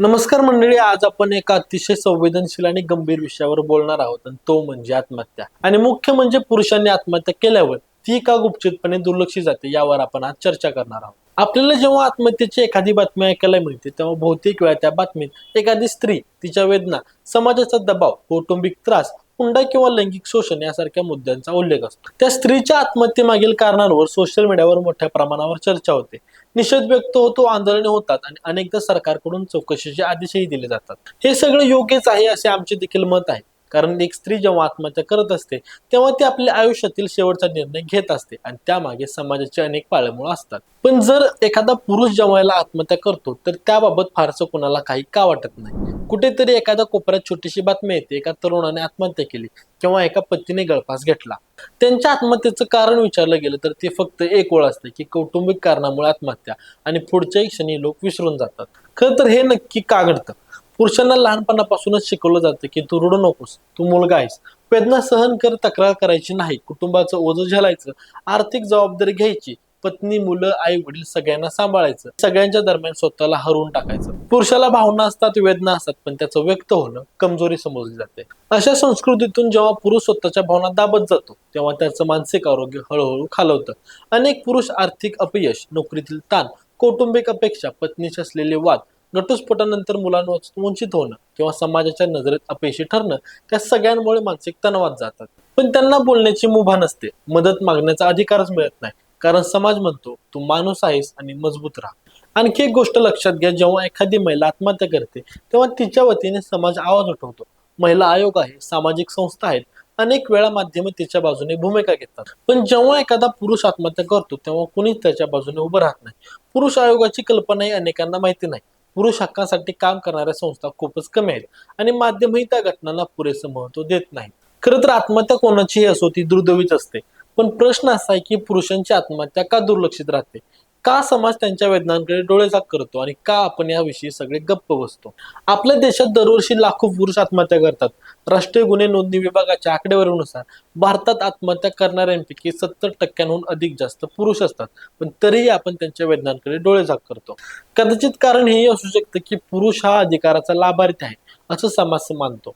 नमस्कार मंडळी आज आपण एका अतिशय संवेदनशील आणि गंभीर विषयावर बोलणार आहोत आणि तो म्हणजे आत्महत्या. आणि मुख्य म्हणजे पुरुषांनी आत्महत्या केल्यावर ती का गुपचितपणे दुर्लक्षी जाते यावर आपण आज चर्चा करणार आहोत. आपल्याला जेव्हा आत्महत्येची एखादी बातमी ऐकायला मिळते तेव्हा बहुतेक वेळा त्या बातमीत एखादी स्त्री तिच्या वेदना समाजाचा दबाव कौटुंबिक त्रास हुंडा किंवा लैंगिक शोषण यासारख्या मुद्द्यांचा उल्लेख असतो. त्या स्त्रीच्या आत्महत्येमागील कारणांवर सोशल मीडियावर मोठ्या प्रमाणावर चर्चा होते. निषेध व्यक्त होतो आंदोलने होतात आणि अनेकदा सरकारकडून चौकशीचे आदेशही दिले जातात. हे सगळं योग्यच आहे असे आमचे देखील मत आहे. कारण एक स्त्री जेव्हा आत्महत्या करत असते तेव्हा ती आपल्या आयुष्यातील शेवटचा निर्णय घेत असते आणि त्यामागे समाजाचे अनेक पाळमुळं असतात. पण जर एखादा पुरुष जेव्हा आत्महत्या करतो तर त्याबाबत फारसं कोणाला काही का वाटत नाही. कुठेतरी एखाद्या कोपऱ्यात छोटीशी बातमी येते. एका तरुणाने आत्महत्या केली किंवा एका पतीने गळफास घेतला. त्यांच्या आत्महत्येचं कारण विचारलं गेलं तर ते फक्त एक ओळ असते की कौटुंबिक कारणामुळे आत्महत्या आणि पुढच्याही क्षणी लोक विसरून जातात. खरं तर हे नक्की का घडतं? पुरुषांना लहानपणापासूनच शिकवलं जातं की तू रडू नकोस तू मुलगा आहेस. वेदना सहन कर तक्रार करायची नाही. कुटुंबाचं ओझं झेलायचं आर्थिक जबाबदारी घ्यायची पत्नी मुलं आई वडील सगळ्यांना सांभाळायचं. सगळ्यांच्या दरम्यान स्वतःला हरवून टाकायचं. पुरुषाला भावना असतात वेदना असतात पण त्याचं व्यक्त होणं कमजोरी समजली जाते. अशा संस्कृतीतून जेव्हा पुरुष स्वतःच्या भावना दाबत जातो तेव्हा त्याचं मानसिक आरोग्य हळूहळू खालवतं. अनेक पुरुष आर्थिक अपयश नोकरीतील ताण कौटुंबिक अपेक्षा पत्नीशी असलेले वाद घटस्फोटानंतर मुलांवर वंचित होणं किंवा समाजाच्या नजरेत अपयशी ठरणं त्या सगळ्यांमुळे मानसिक तणावात जातात. पण त्यांना बोलण्याची मुभा नसते. मदत मागण्याचा अधिकारच मिळत नाही. कारण समाज म्हणतो तू माणूस आहेस आणि मजबूत राहा. आणखी एक गोष्ट लक्षात घ्या जेव्हा एखादी महिला आत्महत्या करते तेव्हा तिच्या वतीने समाज आवाज उठवतो. महिला आयोग आहे सामाजिक संस्था आहेत अनेक वेळा माध्यमे तिच्या बाजूने भूमिका घेतात. पण जेव्हा एखादा पुरुष आत्महत्या करतो तेव्हा कुणीच त्याच्या बाजूने उभं राहत नाही. पुरुष आयोगाची कल्पनाही अनेकांना माहिती नाही. पुरुष हक्कासाठी काम करणाऱ्या संस्था खूपच कमी आहेत आणि माध्यमही त्या घटनांना पुरेसं महत्त्व देत नाही खरं तर आत्महत्या कोणाचीही असो ती दुर्दैवीच असते. पण प्रश्न असा आहे की पुरुषांची आत्महत्या का दुर्लक्षित राहते? का समाज त्यांच्या वेदनांकडे डोळेजाग करतो आणि का आपण याविषयी सगळे गप्प बसतो? आपल्या देशात दरवर्षी लाखो पुरुष आत्महत्या करतात. राष्ट्रीय गुन्हे नोंदणी विभागाच्या आकडेवारीनुसार भारतात आत्महत्या करणाऱ्यांपैकी सत्तर टक्क्यांहून अधिक जास्त पुरुष असतात. पण तरीही आपण त्यांच्या वेदनांकडे डोळेजाग करतो. कदाचित कारण हेही असू शकतं की पुरुष हा अधिकाराचा लाभार्थी आहे असं समाज मानतो.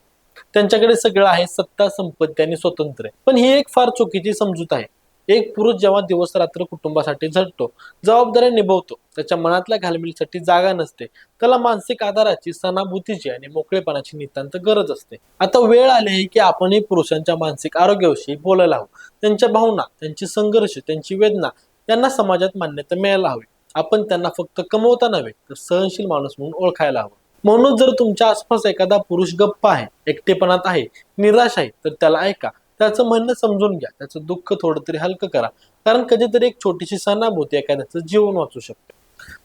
त्यांच्याकडे सगळं आहे सत्ता संपत्ती आणि स्वतंत्र आहे पण ही एक फार चुकीची समजूत आहे. एक पुरुष जेव्हा दिवस रात्र कुटुंबासाठी झटतो जबाबदाऱ्या निभवतो त्याच्या मनातल्या घालमेलीसाठी जागा नसते त्याला मानसिक आधाराची सणाभूतीची आणि मोकळेपणाची नितांत गरज असते. आता वेळ आली आहे की आपणही पुरुषांच्या मानसिक आरोग्याविषयी बोलायला हवं. त्यांच्या भावना त्यांची संघर्ष त्यांची वेदना यांना समाजात मान्यता मिळायला हवी. आपण त्यांना फक्त कमवता नव्हे तर सहनशील माणूस म्हणून ओळखायला हवं. म्हणून जर तुमच्या आसपास एखादा पुरुष गप्प आहे एकटेपणात आहे निराश आहे तर त्याला ऐका. त्याचं म्हणणं समजून घ्या. त्याचं दुःख थोडं तरी हलकं करा. कारण कधीतरी एक छोटीशी सणाभूती एखाद्याचं जीवन वाचू शकते.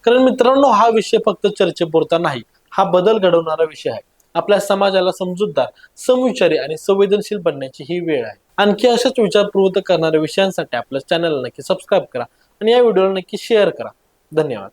कारण मित्रांनो हा विषय फक्त चर्चेपुरता नाही. हा बदल घडवणारा विषय आहे. आपल्या समाजाला समजूतदार समविचारी आणि संवेदनशील बनण्याची ही वेळ आहे. आणखी अशाच विचारपूर्वक करणाऱ्या विषयांसाठी आपल्या चॅनलला नक्की सबस्क्राईब करा आणि या व्हिडिओला नक्की शेअर करा. धन्यवाद.